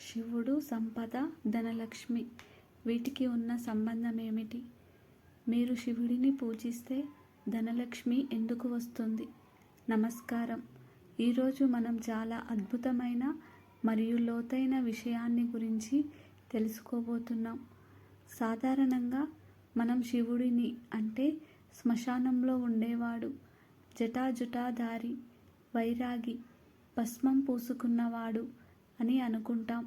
శివుడు సంపద ధనలక్ష్మి. వీటికి ఉన్న సంబంధం ఏమిటి మీరు శివుడిని పూజిస్తే ధనలక్ష్మి ఎందుకు వస్తుంది? నమస్కారం. ఈరోజు మనం చాలా అద్భుతమైన మరియు లోతైన విషయాన్ని గురించి తెలుసుకోబోతున్నాం. సాధారణంగా మనం శివుడిని అంటే శ్మశానంలో ఉండేవాడు జటాజుటాధారి వైరాగి భస్మం పూసుకున్నవాడు అని అనుకుంటాం.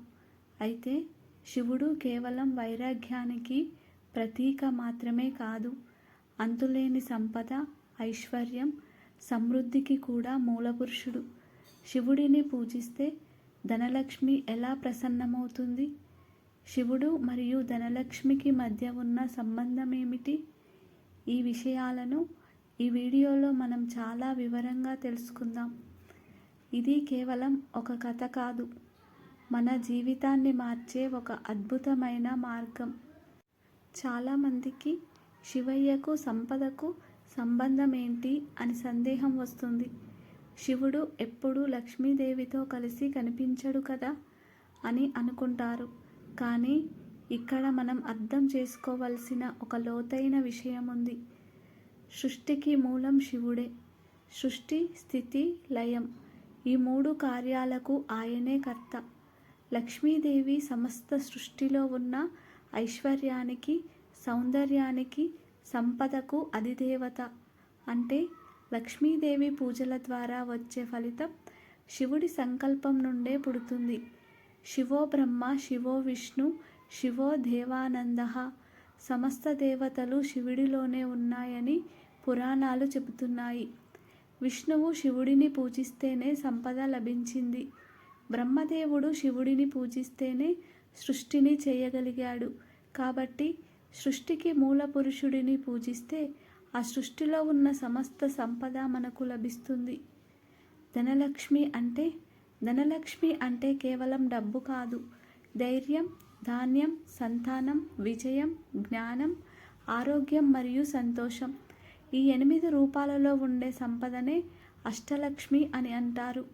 అయితే శివుడు కేవలం వైరాగ్యానికి ప్రతీక మాత్రమే కాదు అంతులేని సంపద ఐశ్వర్యం సమృద్ధికి కూడా మూలపురుషుడు. శివుడిని పూజిస్తే ధనలక్ష్మి ఎలా ప్రసన్నమవుతుంది? శివుడు మరియు ధనలక్ష్మికి మధ్య ఉన్న సంబంధం ఏమిటి ఈ విషయాలను ఈ వీడియోలో మనం చాలా వివరంగా తెలుసుకుందాం. ఇది కేవలం ఒక కథ కాదు. మన జీవితాన్ని మార్చే ఒక అద్భుతమైన మార్గం. చాలామందికి శివయ్యకు సంపదకు సంబంధం ఏంటి అని సందేహం వస్తుంది. శివుడు ఎప్పుడూ లక్ష్మీదేవితో కలిసి కనిపించడు కదా అని అనుకుంటారు. కానీ ఇక్కడ మనం అర్థం చేసుకోవలసిన ఒక లోతైన విషయం ఉంది సృష్టికి మూలం శివుడే. సృష్టి స్థితి లయం ఈ మూడు కార్యాలకు ఆయనే కర్త. లక్ష్మీదేవి సమస్త సృష్టిలో ఉన్న ఐశ్వర్యానికి సౌందర్యానికి సంపదకు అధిదేవత. అంటే లక్ష్మీదేవి పూజల ద్వారా వచ్చే ఫలితం శివుడి సంకల్పం నుండే పుడుతుంది. శివో బ్రహ్మ శివో విష్ణు శివో దేవానంద. సమస్త దేవతలు శివుడిలోనే ఉన్నాయని పురాణాలు చెబుతున్నాయి. విష్ణువు శివుడిని పూజిస్తేనే సంపద లభించింది. బ్రహ్మదేవుడు శివుడిని పూజిస్తేనే సృష్టిని చేయగలిగాడు. కాబట్టి సృష్టికి మూల పురుషుడిని పూజిస్తే ఆ సృష్టిలో ఉన్న సమస్త సంపద మనకు లభిస్తుంది. ధనలక్ష్మి అంటే ధనలక్ష్మి అంటే కేవలం డబ్బు కాదు. ధైర్యం ధాన్యం సంతానం విజయం జ్ఞానం ఆరోగ్యం మరియు సంతోషం. ఈ ఎనిమిది రూపాలలో ఉండే సంపదనే అష్టలక్ష్మి అని అంటారు.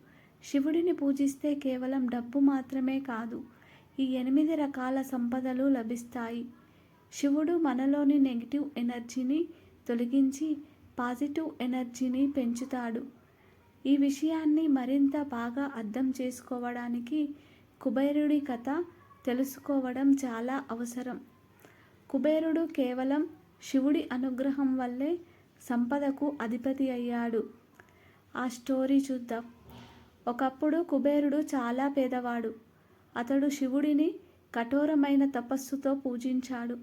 శివుడిని పూజిస్తే కేవలం డబ్బు మాత్రమే కాదు ఈ ఎనిమిది రకాల సంపదలు లభిస్తాయి. శివుడు మనలోని నెగిటివ్ ఎనర్జీని తొలగించి పాజిటివ్ ఎనర్జీని పెంచుతాడు. ఈ విషయాన్ని మరింత బాగా అర్థం చేసుకోవడానికి కుబేరుడి కథ తెలుసుకోవడం చాలా అవసరం. కుబేరుడు కేవలం శివుడి అనుగ్రహం వల్లే సంపదకు అధిపతి అయ్యాడు. ఆ స్టోరీ చూద్దాం. ఒకప్పుడు కుబేరుడు చాలా పేదవాడు. అతడు శివుడిని కఠోరమైన తపస్సుతో పూజించాడు.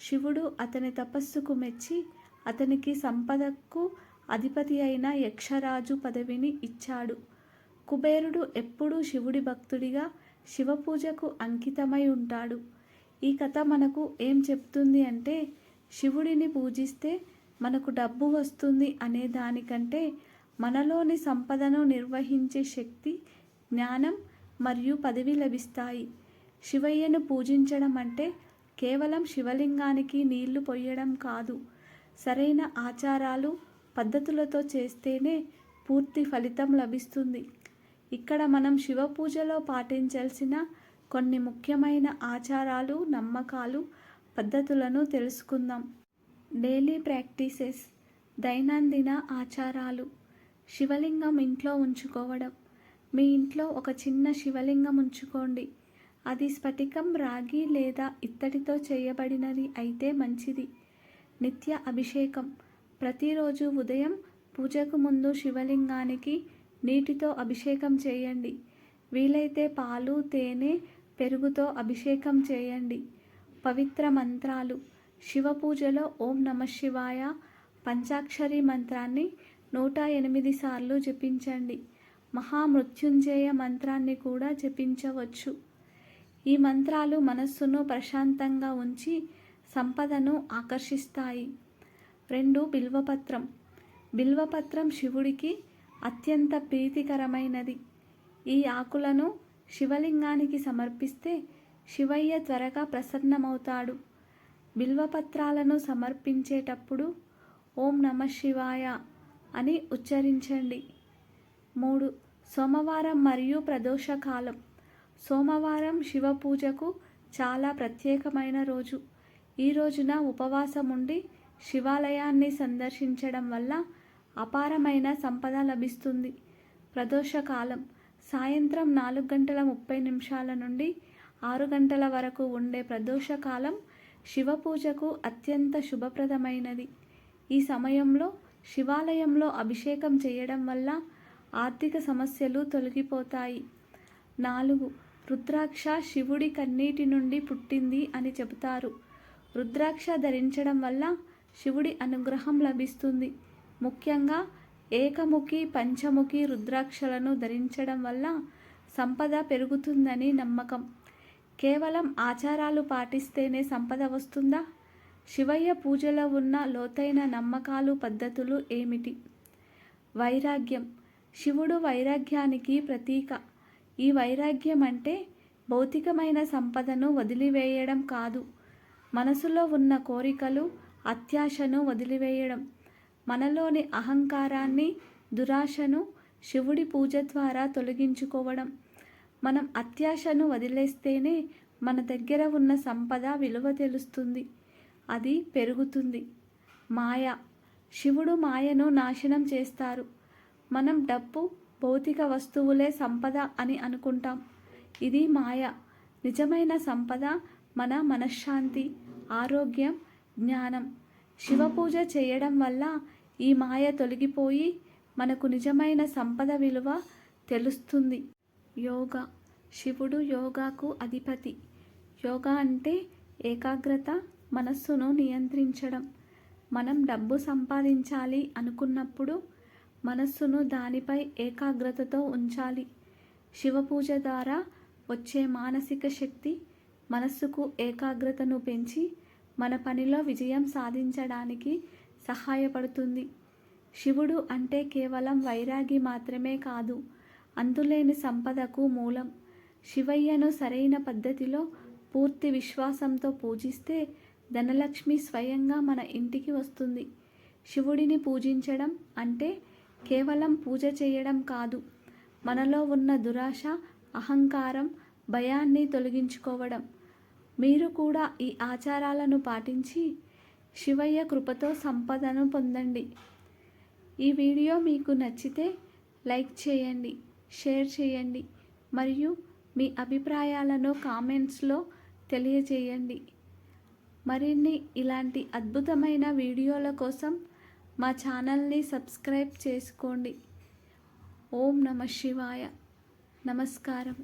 శివుడు అతని తపస్సుకు మెచ్చి అతనికి సంపదకు అధిపతి అయిన యక్షరాజు పదవిని ఇచ్చాడు. కుబేరుడు ఎప్పుడూ శివుడి భక్తుడిగా శివపూజకు అంకితమై ఉంటాడు. ఈ కథ మనకు ఏం చెప్తుంది అంటే శివుడిని పూజిస్తే మనకు డబ్బు వస్తుంది అనే దానికంటే మనలోని సంపదను నిర్వహించే శక్తి జ్ఞానం మరియు పదవి లభిస్తాయి. శివయ్యను పూజించడం అంటే కేవలం శివలింగానికి నీళ్ళు పొయ్యడం కాదు. సరైన ఆచారాలు పద్ధతులతో చేస్తేనే పూర్తి ఫలితం లభిస్తుంది. ఇక్కడ మనం శివ పూజలో పాటించాల్సిన కొన్ని ముఖ్యమైన ఆచారాలు నమ్మకాలు పద్ధతులను తెలుసుకుందాం. డైలీ ప్రాక్టీసెస్ దైనందిన ఆచారాలు. శివలింగం ఇంట్లో ఉంచుకోవడం. మీ ఇంట్లో ఒక చిన్న శివలింగం ఉంచుకోండి. అది స్ఫటికం రాగి లేదా ఇత్తడితో చేయబడినది అయితే మంచిది. నిత్య అభిషేకం. ప్రతిరోజు ఉదయం పూజకు ముందు శివలింగానికి నీటితో అభిషేకం చేయండి. వీలైతే పాలు తేనె పెరుగుతో అభిషేకం చేయండి. పవిత్ర మంత్రాలు. శివ పూజలో ఓం నమ శివాయ పంచాక్షరి మంత్రాన్ని నూట ఎనిమిది సార్లు జపించండి. మహామృత్యుంజయ మంత్రాన్ని కూడా జపించవచ్చు. ఈ మంత్రాలు మనస్సును ప్రశాంతంగా ఉంచి సంపదను ఆకర్షిస్తాయి. రెండు బిల్వపత్రం. బిల్వపత్రం శివుడికి అత్యంత ప్రీతికరమైనది. ఈ ఆకులను శివలింగానికి సమర్పిస్తే శివయ్య త్వరగా ప్రసన్నమవుతాడు. బిల్వపత్రాలను సమర్పించేటప్పుడు ఓం నమ శివాయ. అని ఉచ్చరించండి. మూడు. సోమవారం మరియు ప్రదోషకాలం. సోమవారం శివ పూజకు చాలా ప్రత్యేకమైన రోజు. ఈ రోజున ఉపవాసం ఉండి శివాలయాన్ని సందర్శించడం వల్ల అపారమైన సంపద లభిస్తుంది. ప్రదోషకాలం. సాయంత్రం నాలుగు గంటల ముప్పై నిమిషాల నుండి ఆరు గంటల వరకు ఉండే ప్రదోషకాలం శివ పూజకు అత్యంత శుభప్రదమైనది. ఈ సమయంలో శివాలయంలో అభిషేకం చేయడం వల్ల ఆర్థిక సమస్యలు తొలగిపోతాయి. నాలుగు రుద్రాక్ష శివుడి కన్నీటి నుండి పుట్టింది అని చెబుతారు. రుద్రాక్ష ధరించడం వల్ల శివుడి అనుగ్రహం లభిస్తుంది. ముఖ్యంగా ఏకముఖి పంచముఖి రుద్రాక్షలను ధరించడం వల్ల సంపద పెరుగుతుందని నమ్మకం. కేవలం ఆచారాలు పాటిస్తేనే సంపద వస్తుందా? శివయ్య పూజలో ఉన్న లోతైన నమ్మకాలు పద్ధతులు ఏమిటి? వైరాగ్యం. శివుడు వైరాగ్యానికి ప్రతీక. ఈ వైరాగ్యం అంటే భౌతికమైన సంపదను వదిలివేయడం కాదు. మనసులో ఉన్న కోరికలు అత్యాశను వదిలివేయడం. మనలోని అహంకారాన్ని దురాశను శివుడి పూజ ద్వారా తొలగించుకోవడం. మనం అత్యాశను వదిలేస్తేనే మన దగ్గర ఉన్న సంపద విలువ తెలుస్తుంది. అది పెరుగుతుంది. మాయ. శివుడు మాయను నాశనం చేస్తారు. మనం డబ్బు భౌతిక వస్తువులే సంపద అని అనుకుంటాం. ఇది మాయ. నిజమైన సంపద మన మనశ్శాంతి ఆరోగ్యం జ్ఞానం. శివపూజ చేయడం వల్ల ఈ మాయ తొలగిపోయి మనకు నిజమైన సంపద విలువ తెలుస్తుంది. యోగా. శివుడు యోగాకు అధిపతి. యోగా అంటే ఏకాగ్రత మనస్సును నియంత్రించడం. మనం డబ్బు సంపాదించాలి అనుకున్నప్పుడు మనస్సును దానిపై ఏకాగ్రతతో ఉంచాలి. శివ పూజ ద్వారా వచ్చే మానసిక శక్తి మనస్సుకు ఏకాగ్రతను పెంచి మన పనిలో విజయం సాధించడానికి సహాయపడుతుంది. శివుడు అంటే కేవలం వైరాగి మాత్రమే కాదు అందులేని సంపదకు మూలం. శివయ్యను సరైన పద్ధతిలో పూర్తి విశ్వాసంతో పూజిస్తే ధనలక్ష్మి స్వయంగా మన ఇంటికి వస్తుంది. శివుడిని పూజించడం అంటే కేవలం పూజ చేయడం కాదు. మనలో ఉన్న దురాశ అహంకారం భయాన్ని తొలగించుకోవడం. మీరు కూడా ఈ ఆచారాలను పాటించి శివయ్య కృపతో సంపదను పొందండి. ఈ వీడియో మీకు నచ్చితే లైక్ చేయండి షేర్ చేయండి మరియు మీ అభిప్రాయాలను కామెంట్స్లో తెలియజేయండి. మరిన్ని ఇలాంటి అద్భుతమైన వీడియోల కోసం మా ఛానల్ని సబ్స్క్రైబ్ చేసుకోండి. ఓం నమ శివాయ. నమస్కారం.